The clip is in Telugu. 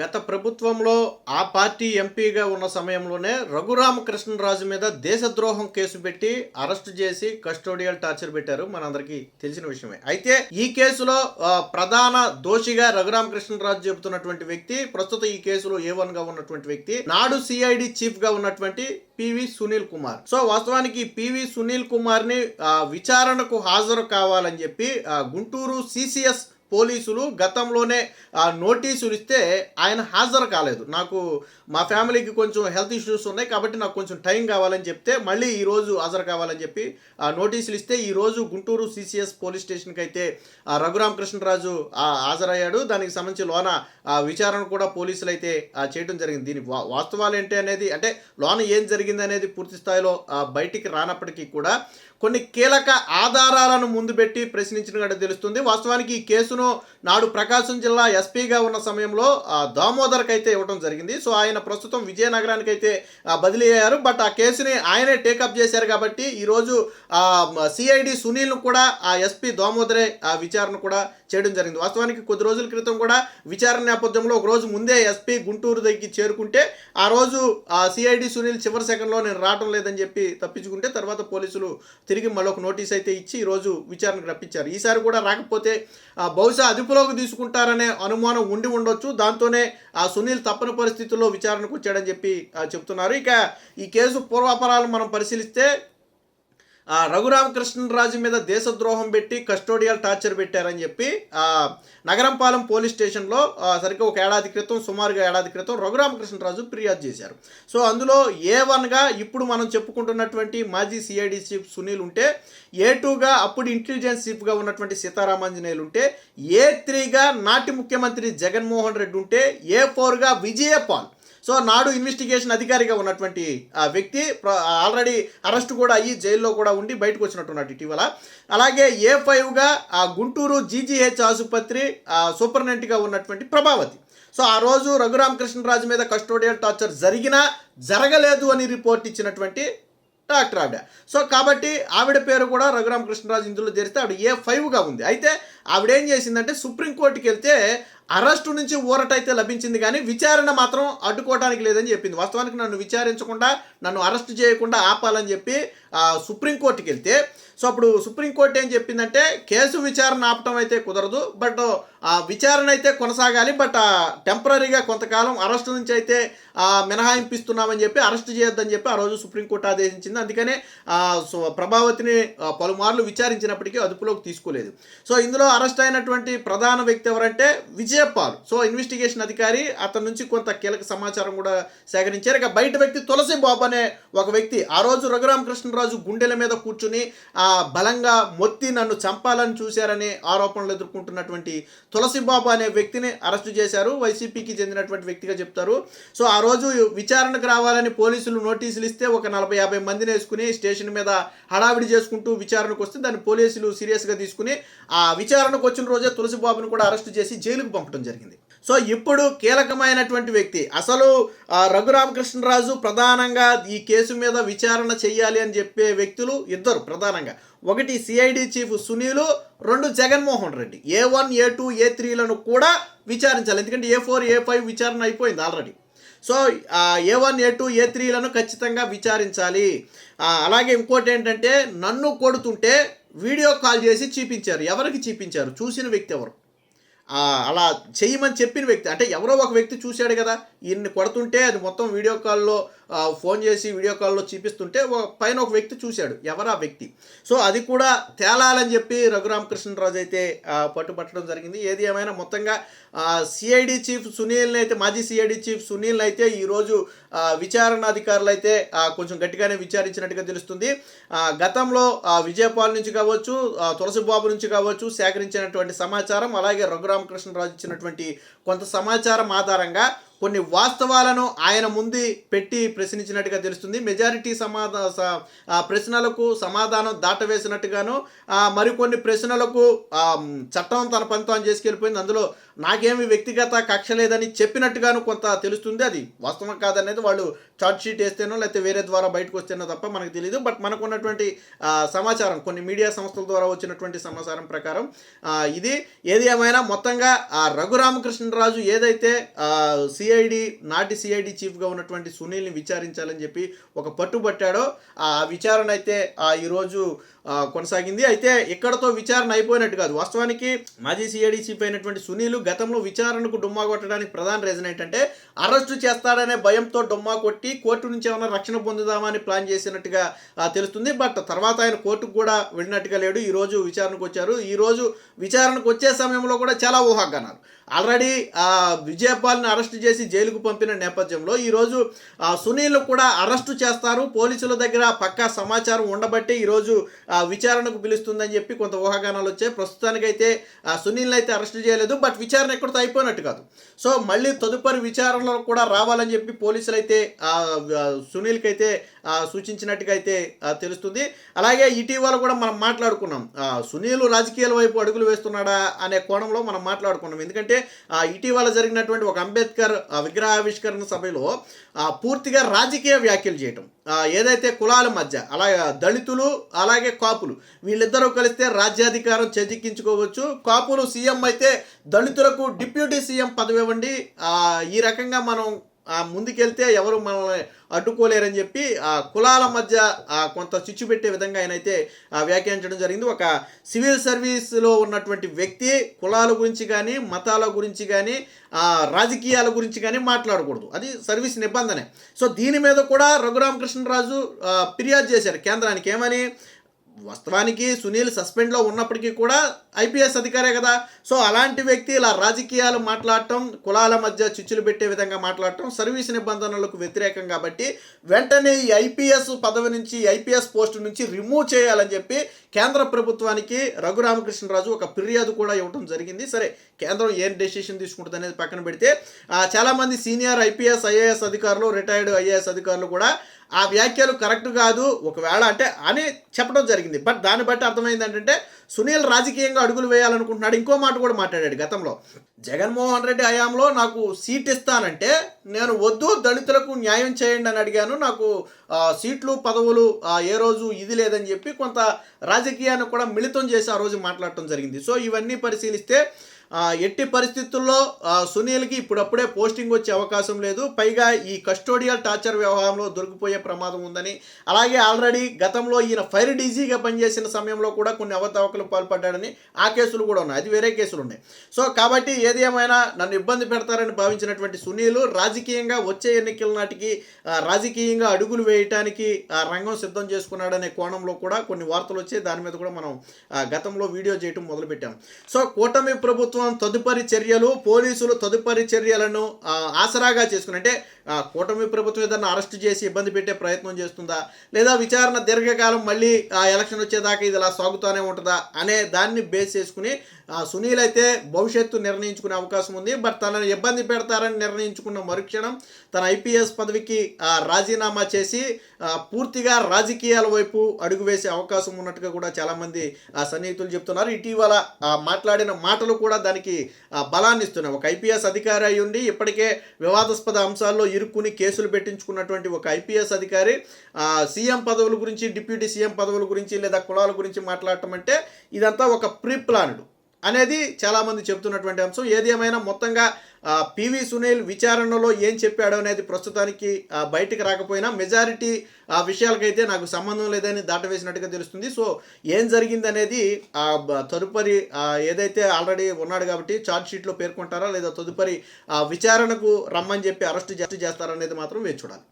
గత ప్రభుత్వంలో ఆ పార్టీ ఎంపీగా ఉన్న సమయంలోనే రఘురామకృష్ణరాజు మీద దేశద్రోహం కేసు పెట్టి అరెస్ట్ చేసి కస్టోడియల్ టార్చర్ పెట్టారు మనందరికీ తెలిసిన విషయమే. అయితే ఈ కేసులో ప్రధాన దోషిగా రఘురామకృష్ణరాజు చెబుతున్నటువంటి వ్యక్తి ప్రస్తుతం ఈ కేసులో ఏ వన్గా ఉన్నటువంటి వ్యక్తి నాడు సిఐడి చీఫ్గా ఉన్నటువంటి పివి సునీల్ కుమార్. సో వాస్తవానికి పివి సునీల్ కుమార్ని విచారణకు హాజరు కావాలని చెప్పి గుంటూరు సిసిఎస్ పోలీసులు గతంలోనే నోటీసులు ఇస్తే ఆయన హాజరు కాలేదు. నాకు మా ఫ్యామిలీకి కొంచెం హెల్త్ ఇష్యూస్ ఉన్నాయి కాబట్టి నాకు కొంచెం టైం కావాలని చెప్తే మళ్ళీ ఈరోజు హాజరు కావాలని చెప్పి ఆ నోటీసులు ఇస్తే ఈరోజు గుంటూరు సిసిఎస్ పోలీస్ స్టేషన్కి అయితే ఆ, రఘురామకృష్ణరాజు ఆ, హాజరయ్యాడు. దానికి సంబంధించి లోన ఆ, విచారణ కూడా పోలీసులు అయితే చేయడం జరిగింది. దీని వా- వాస్తవాలు ఏంటి అనేది అంటే లోన ఏం జరిగింది అనేది పూర్తి స్థాయిలో బయటికి రానప్పటికీ కూడా కొన్ని కీలక ఆధారాలను ముందు పెట్టి ప్రశ్నించినట్టు తెలుస్తుంది. వాస్తవానికి ఈ కేసును నాడు ప్రకాశం జిల్లా ఎస్పీగా ఉన్న సమయంలో దామోదర్కి అయితే ఇవ్వడం జరిగింది. సో ఆయన ప్రస్తుతం విజయనగరానికి అయితే బదిలీ అయ్యారు బట్ ఆ కేసుని ఆయనే టేకప్ చేశారు కాబట్టి ఈరోజు సిఐడి సునీల్ను కూడా ఆ ఎస్పీ దామోదరే ఆ విచారణ కూడా చేయడం జరిగింది. వాస్తవానికి కొద్ది రోజుల క్రితం కూడా విచారణ నేపథ్యంలో ఒక రోజు ముందే ఎస్పీ గుంటూరు దగ్గరికి చేరుకుంటే ఆ రోజు ఆ సిఐడి సునీల్ చివరి సెకండ్లో నేను రావడం లేదని చెప్పి తప్పించుకుంటే తర్వాత పోలీసులు తిరిగి మళ్ళీ ఒక నోటీస్ అయితే ఇచ్చి ఈరోజు విచారణకు రప్పించారు. ఈసారి కూడా రాకపోతే బహుశా అదుపులోకి తీసుకుంటారనే అనుమానం ఉండి ఉండొచ్చు. దాంతోనే ఆ సునీల్ తప్పని పరిస్థితుల్లో విచారణకు వచ్చాడని చెప్పి చెప్తున్నారు. ఇక ఈ కేసు పూర్వాపరాలు మనం పరిశీలిస్తే రఘురామకృష్ణరాజు మీద దేశద్రోహం పెట్టి కస్టోడియల్ టార్చర్ పెట్టారని చెప్పి నగరంపాలెం పోలీస్ స్టేషన్లో సరిగ్గా ఒక ఏడాది క్రితం సుమారుగా ఏడాది క్రితం రఘురామకృష్ణరాజు ఫిర్యాదు చేశారు. సో అందులో ఏ వన్గా ఇప్పుడు మనం చెప్పుకుంటున్నటువంటి మాజీ సిఐడి చీఫ్ సునీల్ ఉంటే ఏ టూగా అప్పుడు ఇంటెలిజెన్స్ చీఫ్గా ఉన్నటువంటి సీతారామాంజనేయులు ఉంటే ఏ త్రీగా నాటి ముఖ్యమంత్రి జగన్మోహన్ రెడ్డి ఉంటే ఏ ఫోర్గా విజయపాల్ సో నాడు ఇన్వెస్టిగేషన్ అధికారిగా ఉన్నటువంటి ఆ వ్యక్తి ఆల్రెడీ అరెస్ట్ కూడా అయ్యి జైల్లో కూడా ఉండి బయటకు వచ్చినట్టున్నాడు ఇటీవల. అలాగే ఏ ఫైవ్గా ఆ గుంటూరు జీజీహెచ్ ఆసుపత్రి సూపరింటెండెంట్గా ఉన్నటువంటి ప్రభావతి. సో ఆ రోజు రఘురామకృష్ణరాజు మీద కస్టోడియల్ టార్చర్ జరిగినా జరగలేదు అని రిపోర్ట్ ఇచ్చినటువంటి డాక్టర్ ఆవిడ. సో కాబట్టి ఆవిడ పేరు కూడా రఘురామకృష్ణరాజు ఇందులో చేరిస్తే ఆవిడ ఏ ఫైవ్గా ఉంది. అయితే ఆవిడ ఏం చేసిందంటే సుప్రీంకోర్టుకి వెళ్తే అరెస్టు నుంచి ఊరటైతే లభించింది కానీ విచారణ మాత్రం అడ్డుకోవడానికి లేదని చెప్పింది. వాస్తవానికి నన్ను విచారించకుండా నన్ను అరెస్ట్ చేయకుండా ఆపాలని చెప్పి సుప్రీంకోర్టుకి వెళ్తే సో అప్పుడు సుప్రీంకోర్టు ఏం చెప్పిందంటే కేసు విచారణ ఆపటం అయితే కుదరదు బట్ ఆ విచారణ అయితే కొనసాగాలి బట్ టెంపరీగా కొంతకాలం అరెస్ట్ నుంచి అయితే మినహాయింపిస్తున్నామని చెప్పి అరెస్ట్ చేయొద్దని చెప్పి ఆ రోజు సుప్రీంకోర్టు ఆదేశించింది. అందుకనే సో ప్రభావతిని పలుమార్లు విచారించినప్పటికీ అదుపులోకి తీసుకోలేదు. సో ఇందులో అరెస్ట్ అయినటువంటి ప్రధాన వ్యక్తి ఎవరంటే విజయపాల్. సో ఇన్వెస్టిగేషన్ అధికారి అతని నుంచి కొంత కీలక సమాచారం కూడా సేకరించారు. ఇక బయట వ్యక్తి తులసి బాబు అనే ఒక వ్యక్తి. ఆ రోజు రఘురామకృష్ణరాజు గుండెల మీద కూర్చుని ఆ బలంగా మొత్తి నన్ను చంపాలని చూశారనే ఆరోపణలు ఎదుర్కొంటున్నటువంటి తులసి బాబు అనే వ్యక్తిని అరెస్టు చేశారు. వైసీపీకి చెందినటువంటి వ్యక్తిగా చెప్తారు. సో ఆ రోజు విచారణకు రావాలని పోలీసులు నోటీసులు ఇస్తే ఒక నలభై యాభై మందిని వేసుకుని స్టేషన్ మీద హడావిడి చేసుకుంటూ విచారణకు వస్తే దాన్ని పోలీసులు సీరియస్గా తీసుకుని ఆ విచారణకు వచ్చిన రోజే తులసిబాబును కూడా అరెస్ట్ చేసి జైలుకు పంపడం జరిగింది. సో ఇప్పుడు కీలకమైనటువంటి వ్యక్తి అసలు రఘురామకృష్ణరాజు ప్రధానంగా ఈ కేసు మీద విచారణ చేయాలి అని చెప్పే వ్యక్తులు ఇద్దరు ప్రధానంగా. ఒకటి సిఐడి చీఫ్ సునీలు రెండు Jaganmohan Reddy. A one A two A త్రీలను కూడా విచారించాలి. ఎందుకంటే ఏ ఫోర్ ఏ ఫైవ్ విచారణ అయిపోయింది already. So A one A two A త్రీలను ఖచ్చితంగా విచారించాలి. అలాగే ఇంకోటి ఏంటంటే నన్ను కొడుతుంటే వీడియో కాల్ చేసి చూపించారు. ఎవరికి చూపించారు? చూసిన వ్యక్తి ఎవరు? అలా చేయమని చెప్పిన వ్యక్తి అంటే ఎవరో ఒక వ్యక్తి చూశాడు కదా ఈయన్ని కొడుతుంటే అది మొత్తం వీడియో కాల్లో ఫోన్ చేసి వీడియో కాల్లో చూపిస్తుంటే పైన ఒక వ్యక్తి చూశాడు. ఎవరా వ్యక్తి? సో అది కూడా తేలాలని చెప్పి రఘురామకృష్ణరాజు అయితే పట్టుబట్టడం జరిగింది. ఏది ఏమైనా మొత్తంగా సిఐడి చీఫ్ సునీల్ని అయితే మాజీ సిఐడి చీఫ్ సునీల్ని అయితే ఈరోజు విచారణ అధికారులు అయితే కొంచెం గట్టిగానే విచారించినట్టుగా తెలుస్తుంది. గతంలో విజయపాల్ నుంచి కావచ్చు తులసిబాబు నుంచి కావచ్చు సేకరించినటువంటి సమాచారం అలాగే రఘురామకృష్ణరాజు ఇచ్చినటువంటి కొంత సమాచారం ఆధారంగా కొన్ని వాస్తవాలను ఆయన ముందు పెట్టి ప్రశ్నించినట్టుగా తెలుస్తుంది. మెజారిటీ సమాధా స- ఆ ప్రశ్నలకు సమాధానం దాటవేసినట్టుగాను మరికొన్ని ప్రశ్నలకు చట్టం తన పని తాను చేసుకెళ్ళిపోయింది. అందులో నాకేమి వ్యక్తిగత కక్ష లేదని చెప్పినట్టుగాను కొంత తెలుస్తుంది. అది వాస్తవం కాదనేది వాళ్ళు చార్జ్ షీట్ వేస్తేనో లేకపోతే వేరే ద్వారా బయటకు వస్తేనో తప్ప మనకు తెలియదు బట్ మనకు ఉన్నటువంటి సమాచారం కొన్ని మీడియా సంస్థల ద్వారా వచ్చినటువంటి సమాచారం ప్రకారం ఇది ఏది ఏమైనా మొత్తంగా ఆ రఘురామకృష్ణరాజు ఏదైతే సిఐడి నాటి సిఐడి చీఫ్గా ఉన్నటువంటి సునీల్ని విచారించాలని చెప్పి ఒక పట్టుబట్టాడో ఆ విచారణ అయితే ఆ, ఈరోజు కొనసాగింది. అయితే ఇక్కడతో విచారణ అయిపోయినట్టు కాదు. వాస్తవానికి మాజీ సిఐడి చీఫ్ అయినటువంటి సునీల్ గతంలో విచారణకు డుమ్మా కొట్టడానికి ప్రధాన రీజన్ ఏంటంటే అరెస్టు చేస్తాడనే భయంతో డుమ్మా కొట్టి కోర్టు నుంచి ఏమైనా రక్షణ పొందుదామని ప్లాన్ చేసినట్టుగా తెలుస్తుంది. బట్ తర్వాత ఆయన కోర్టుకు కూడా వెళ్ళినట్టుగా లేడు. ఈరోజు విచారణకు వచ్చారు. ఈ రోజు విచారణకు వచ్చే సమయంలో కూడా చాలా ఊహాగానాలు. ఆల్రెడీ విజయపాల్ని అరెస్ట్ చేసి జైలుకు పంపిన నేపథ్యంలో ఈరోజు సునీల్ కూడా అరెస్టు చేస్తారు. పోలీసుల దగ్గర పక్కా సమాచారం ఉండబట్టి ఈరోజు ఆ, విచారణకు పిలుస్తుందని చెప్పి కొంత ఊహాగానాలు వచ్చాయి. ప్రస్తుతానికైతే ఆ, సునీల్ని అయితే అరెస్ట్ చేయలేదు. బట్ విచారణ ఎక్కడితో అయిపోయినట్టు కాదు. సో మళ్ళీ తదుపరి విచారణలో కూడా రావాలని చెప్పి పోలీసులు అయితే సునీల్కి అయితే సూచించినట్టుగా అయితే తెలుస్తుంది. అలాగే ఇటీవల కూడా మనం మాట్లాడుకున్నాం. సునీల్ రాజకీయాల వైపు అడుగులు వేస్తున్నాడా అనే కోణంలో మనం మాట్లాడుకున్నాం. ఎందుకంటే ఆ, ఇటీవల జరిగినటువంటి ఒక అంబేద్కర్ విగ్రహావిష్కరణ సభలో పూర్తిగా రాజకీయ వ్యాఖ్యలు చేయటం ఏదైతే కులాల మధ్య అలాగే దళితులు అలాగే కాపులు వీళ్ళిద్దరూ కలిస్తే రాజ్యాధికారం చేజిక్కించుకోవచ్చు. కాపులు సీఎం అయితే దళితులకు డిప్యూటీ సీఎం పదవి ఇవ్వండి. ఈ రకంగా మనం ముందుకెళ్తే ఎవరు మనల్ని అడ్డుకోలేరని చెప్పి ఆ కులాల మధ్య కొంత చిచ్చు పెట్టే విధంగా ఆయన అయితే ఆ, వ్యాఖ్యానించడం జరిగింది. ఒక సివిల్ సర్వీస్లో ఉన్నటువంటి వ్యక్తి కులాల గురించి కానీ మతాల గురించి కానీ ఆ, రాజకీయాల గురించి కానీ మాట్లాడకూడదు. అది సర్వీస్ నిబంధనే. సో దీని మీద కూడా రఘురామకృష్ణరాజు ఫిర్యాదు చేశారు కేంద్రానికి. ఏమని? వాస్తవానికి సునీల్ సస్పెండ్లో ఉన్నప్పటికీ కూడా ఐపీఎస్ అధికారే కదా. సో అలాంటి వ్యక్తి ఇలా రాజకీయాలు మాట్లాడటం కులాల మధ్య చిచ్చులు పెట్టే విధంగా మాట్లాడటం సర్వీస్ నిబంధనలకు వ్యతిరేకం కాబట్టి వెంటనే ఈ ఐపీఎస్ పదవి నుంచి ఐపీఎస్ పోస్టు నుంచి రిమూవ్ చేయాలని చెప్పి కేంద్ర ప్రభుత్వానికి రఘురామకృష్ణరాజు ఒక ఫిర్యాదు కూడా ఇవ్వడం జరిగింది. సరే కేంద్రం ఏం డెసిషన్ తీసుకుంటుంది అనేది పక్కన పెడితే చాలామంది సీనియర్ ఐపీఎస్ ఐఏఎస్ అధికారులు రిటైర్డ్ ఐఏఎస్ అధికారులు కూడా ఆ వ్యాఖ్యలు కరెక్ట్ కాదు. ఒకవేళ అంటే అని చెప్పడం జరిగింది. బట్ దాన్ని బట్టి అర్థమైంది ఏంటంటే సునీల్ రాజకీయంగా అడుగులు వేయాలనుకుంటున్నాడు. ఇంకో మాట కూడా మాట్లాడాడు గతంలో. జగన్మోహన్ రెడ్డి హయాంలో నాకు సీట్ ఇస్తానంటే నేను వద్దు దళితులకు న్యాయం చేయండి అని అడిగాను. నాకు సీట్లు పదవులు ఏ రోజు ఇది లేదని చెప్పి కొంత రాజకీయాన్ని కూడా మిళితం చేసి ఆ రోజు మాట్లాడటం జరిగింది. సో ఇవన్నీ పరిశీలిస్తే ఎట్టి పరిస్థితుల్లో సునీల్కి ఇప్పుడప్పుడే పోస్టింగ్ వచ్చే అవకాశం లేదు. పైగా ఈ కస్టోడియల్ టార్చర్ వ్యవహారంలో దొరికిపోయే ప్రమాదం ఉందని అలాగే ఆల్రెడీ గతంలో ఈయన ఫైర్ డీజీగా పనిచేసిన సమయంలో కూడా కొన్ని అవతవకలు పాల్పడ్డాడని ఆ కేసులు కూడా ఉన్నాయి. అది వేరే కేసులు ఉన్నాయి సో కాబట్టి ఏది ఏమైనా నన్ను ఇబ్బంది పెడతారని భావించినటువంటి సునీల్ రాజకీయంగా వచ్చే ఎన్నికల నాటికి రాజకీయంగా అడుగులు వేయటానికి రంగం సిద్ధం చేసుకున్నాడనే కోణంలో కూడా కొన్ని వార్తలు వచ్చాయి దాని మీద కూడా మనం గతంలో వీడియో చేయటం మొదలుపెట్టాం. సో కూటమి ప్రభుత్వం తదుపరి చర్యలు పోలీసులు తదుపరి చర్యలను ఆసరాగా చేసుకుని అంటే కూటమి ప్రభుత్వం ఏదన్నా అరెస్ట్ చేసి ఇబ్బంది పెట్టే ప్రయత్నం చేస్తుందా? లేదా విచారణ దీర్ఘకాలం మళ్ళీ ఆ ఎలక్షన్ వచ్చేదాకా ఇది ఇలా సాగుతూనే ఉంటుందా? అనే దాన్ని బేస్ చేసుకుని సునీల్ అయితే భవిష్యత్తు నిర్ణయించుకునే అవకాశం ఉంది. బట్ తనను ఇబ్బంది పెడతారని నిర్ణయించుకున్న మరుక్షణం తన ఐపీఎస్ పదవికి ఆ, రాజీనామా చేసి పూర్తిగా రాజకీయాల వైపు అడుగు వేసే అవకాశం ఉన్నట్టుగా కూడా చాలామంది ఆ, సన్నిహితులు చెప్తున్నారు. ఇటీవల మాట్లాడిన మాటలు కూడా దానికి బలాన్ని ఇస్తున్నాయి ఒక ఐపీఎస్ అధికారి అయి ఉండి ఇప్పటికే వివాదాస్పద అంశాల్లో ఇరుక్కుని కేసులు పెట్టించుకున్నటువంటి ఒక ఐపీఎస్ అధికారి సీఎం పదవుల గురించి డిప్యూటీ సీఎం పదవుల గురించి లేదా కులాల గురించి మాట్లాడటం అంటే ఇదంతా ఒక ప్రీ ప్లాన్డ్ అనేది చాలామంది చెప్తున్నటువంటి అంశం. ఏది ఏమైనా మొత్తంగా పివి సునీల్ విచారణలో ఏం చెప్పాడో అనేది ప్రస్తుతానికి బయటికి రాకపోయినా మెజారిటీ ఆ విషయాలకైతే నాకు సంబంధం లేదని దాటవేసినట్టుగా తెలుస్తుంది. సో ఏం జరిగింది అనేది ఆ, తదుపరి ఏదైతే ఆల్రెడీ ఉన్నాడు కాబట్టి ఛార్జ్ షీట్లో పేర్కొంటారా లేదా తదుపరి ఆ, విచారణకు రమ్మని చెప్పి అరెస్ట్ చేస్తారనేది మాత్రం వేచి చూడాలి.